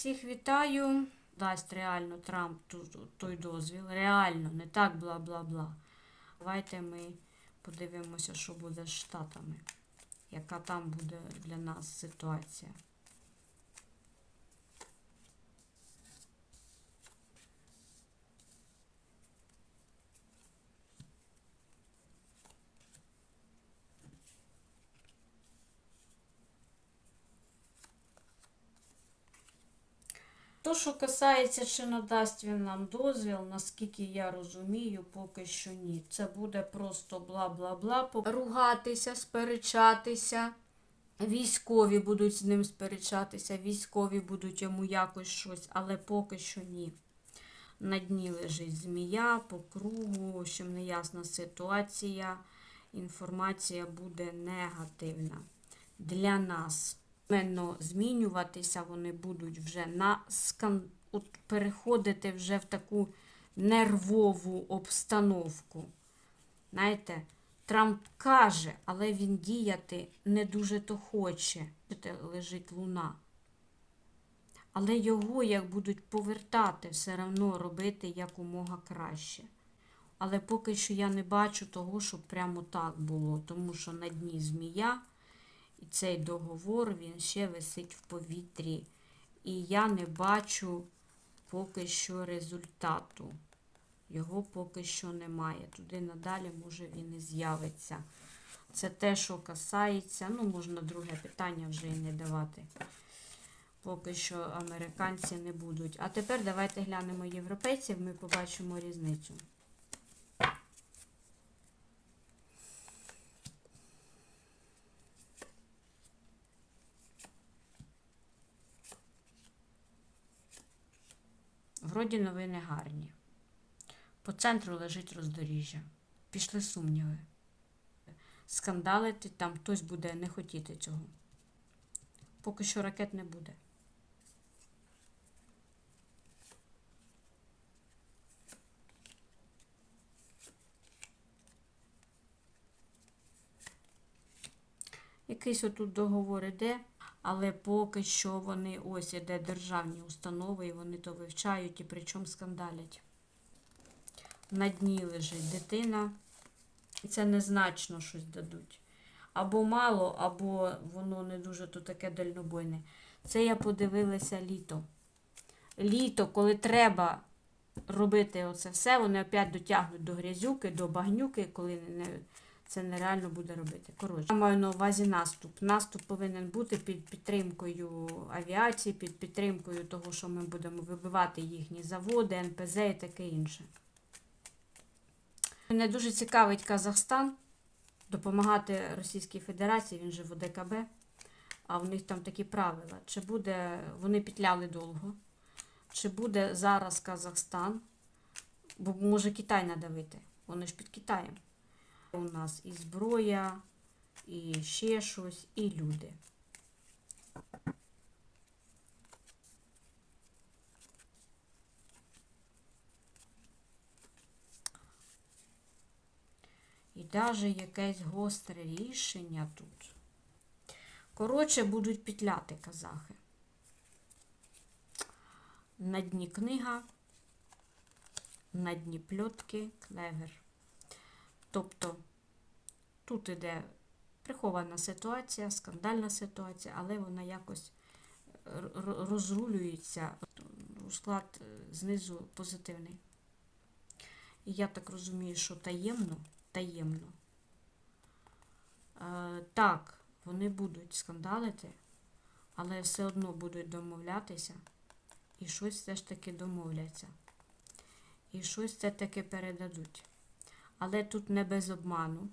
Всіх вітаю. Дасть реально Трамп той дозвіл. Реально, не так бла-бла-бла. Давайте ми подивимося, що буде з Штатами. Яка там буде для нас ситуація. То, що касається, чи надасть він нам дозвіл, наскільки я розумію, поки що ні. Це буде просто бла-бла-бла, ругатися, сперечатися. Військові будуть з ним сперечатися, військові будуть йому якось щось, але поки що ні. На дні лежить змія по кругу, общем, неясна ситуація. Інформація буде негативна для нас. Іменно змінюватися вони будуть вже на скан... от переходити вже в таку нервову обстановку. Знаєте, Трамп каже, але він діяти не дуже то хоче. Лежить луна. Але його як будуть повертати, все одно робити якомога краще. Але поки що я не бачу того, щоб прямо так було, тому що на дні змія. І цей договор він ще висить в повітрі. І я не бачу поки що результату. Його поки що немає. Туди надалі, може, він і з'явиться. Це те, що касається. Ну, можна друге питання вже і не давати. Поки що американці не будуть. А тепер давайте глянемо європейців, ми побачимо різницю. Вроді новини гарні. По центру лежить роздоріжжя. Пішли сумніви. Скандалити там хтось буде не хотіти цього. Поки що ракет не буде. Якийсь отут договор іде, але поки що вони ось іде державні установи, і вони то вивчають і причому скандалять. На дні лежить дитина, і це незначно щось дадуть. Або мало, або воно не дуже то таке дальнобойне. Це я подивилася літо. Літо, коли треба робити оце все, вони опять дотягнуть до грязюки, до багнюки, коли не, це нереально буде робити. Коротше, я маю на увазі наступ. Наступ повинен бути під підтримкою авіації, під підтримкою того, що ми будемо вибивати їхні заводи, НПЗ і таке інше. Мене дуже цікавить Казахстан допомагати Російській Федерації, він же в ОДКБ, а в них там такі правила. Чи буде, вони петляли довго, чи буде зараз Казахстан, бо може Китай надавити, вони ж під Китаєм. У нас і зброя, і ще щось, і люди. І навіть якесь гостре рішення тут. Коротше, будуть петляти казахи. На дні книга, на дні пльотки, клевер. Тобто тут іде прихована ситуація, скандальна ситуація, але вона якось р- розрулюється. Склад знизу позитивний. І я так розумію, що таємно, таємно. Е, так, вони будуть скандалити, але все одно будуть домовлятися. І щось все ж таки домовляться. І щось все таки передадуть. Але тут не без обману.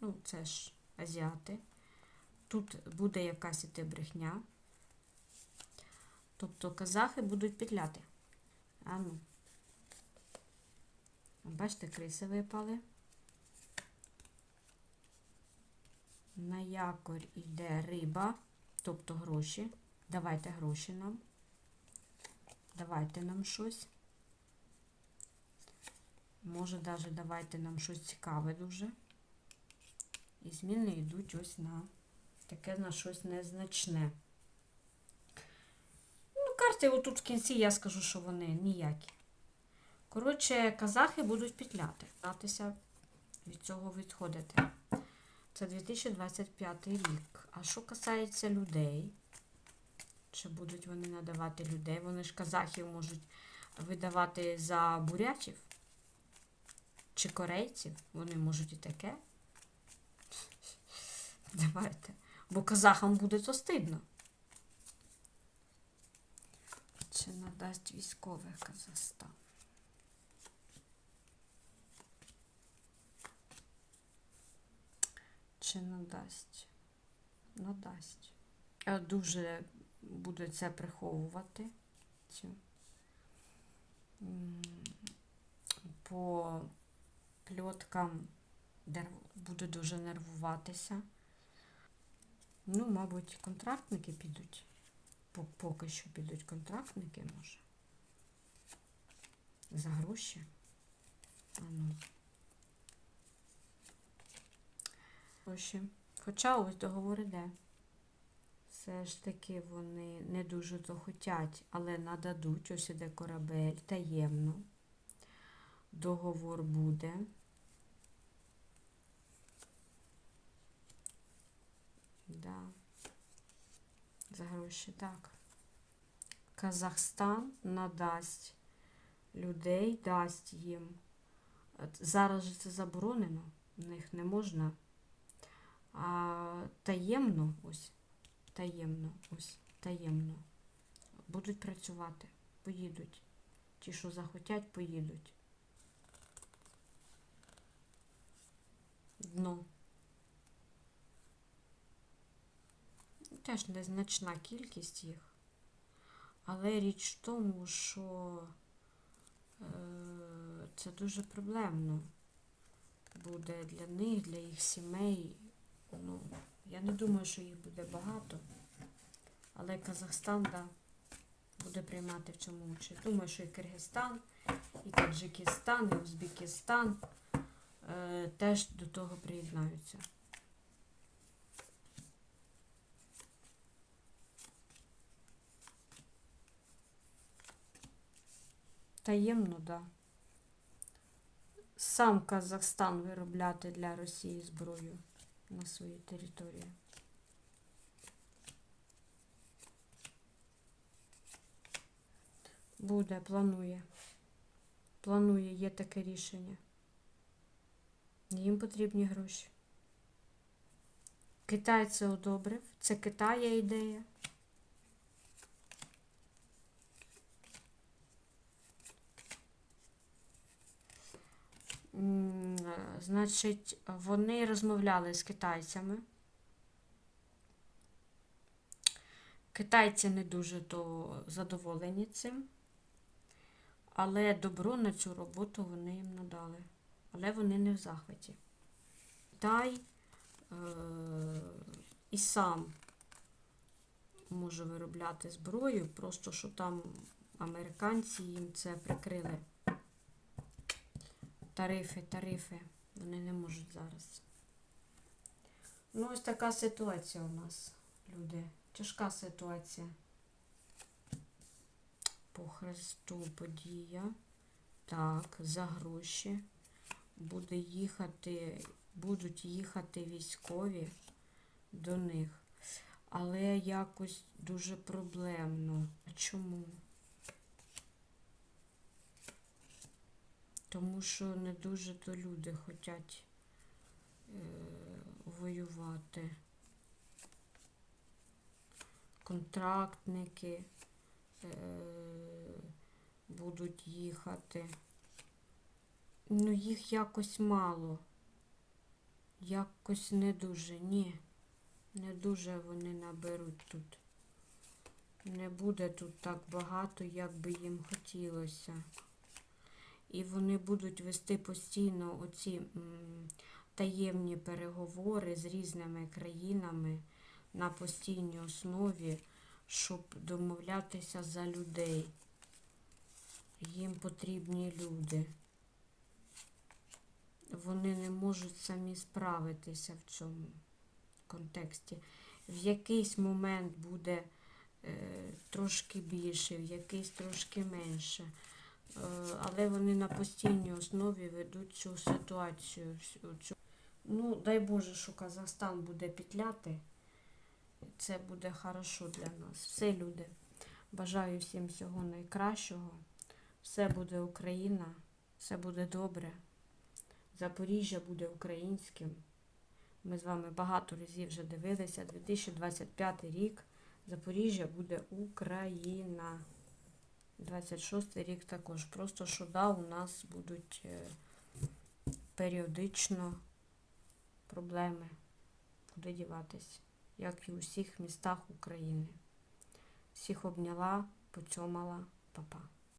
Ну, це ж азіати. Тут буде якась іти брехня. Тобто казахи будуть петляти. А ну. Бачите, криси випали. На якорь йде риба, тобто гроші. Давайте гроші нам. Давайте нам щось. Може, навіть давайте нам щось цікаве дуже. І зміни йдуть ось на таке на щось незначне. Ну, карти, отут в кінці я скажу, що вони ніякі. Коротше, казахи будуть петляти, гратися від цього відходити. Це 2025 рік. А що касається людей? Чи будуть вони надавати людей? Вони ж казахів можуть видавати за бурятів? Чи корейців? Вони можуть і таке. Давайте. Бо казахам буде то стидно. Чи надасть військових Казахстан? Чи надасть? Надасть. Е, Дуже буде це приховувати. По пльоткам нерв- буде дуже нервуватися. Ну, мабуть, контрактники підуть. Поки що підуть контрактники, може. За гроші. А ну. Гроші. Хоча ось договор іде. Все ж таки вони не дуже то хотять, але нададуть. Ось іде корабель таємно. Договор буде. Да. За гроші, так. Казахстан надасть людей, дасть їм. Зараз же це заборонено, в них не можна. А таємно, ось, таємно, ось, таємно. Будуть працювати, поїдуть. Ті, що захотять, поїдуть. Дно. Теж незначна кількість їх. Але річ в тому, що е, це дуже проблемно буде для них, для їх сімей. Ну, я не думаю, що їх буде багато. Але Казахстан да, буде приймати в цьому участь. Думаю, що і Киргизстан, і Таджикистан, і Узбекистан е, теж до того приєднаються. Таємно, да. Сам Казахстан виробляти для Росії зброю на своїй території. Буде, планує. Планує, є таке рішення. Їм потрібні гроші. Китай це одобрив. Це Китая ідея. Значить, вони розмовляли з китайцями. Китайці не дуже задоволені цим, але добро на цю роботу вони їм надали. Але вони не в захваті. Китай е- і сам може виробляти зброю, просто що там американці їм це прикрили. Тарифи, тарифи. Вони не можуть зараз. Ну, ось така ситуація у нас, люди. Тяжка ситуація. По Христу подія. Так, за гроші. Буде їхати, будуть їхати військові до них. Але якось дуже проблемно. А чому? Тому що не дуже то люди хочуть е, воювати. Контрактники е, будуть їхати. Ну, їх якось мало. Якось не дуже, ні. Не дуже вони наберуть тут. Не буде тут так багато, як би їм хотілося. І вони будуть вести постійно оці таємні переговори з різними країнами на постійній основі, щоб домовлятися за людей. Їм потрібні люди. Вони не можуть самі справитися в цьому контексті. В якийсь момент буде е, трошки більше, в якийсь трошки менше. Е, але вони на постійній основі ведуть цю ситуацію. цю- Ну, дай Боже, що Казахстан буде петляти. Це буде хорошо для нас. Все, люди. Бажаю всім всього найкращого. Все буде Україна, все буде добре. Запоріжжя буде українським. Ми з вами багато разів вже дивилися. 2025 рік. Запоріжжя буде Україна. 26 рік також. Просто що да, у нас будуть е, періодично проблеми. Куди діватись, як і у всіх містах України. Всіх обняла, поцьомала, па-па.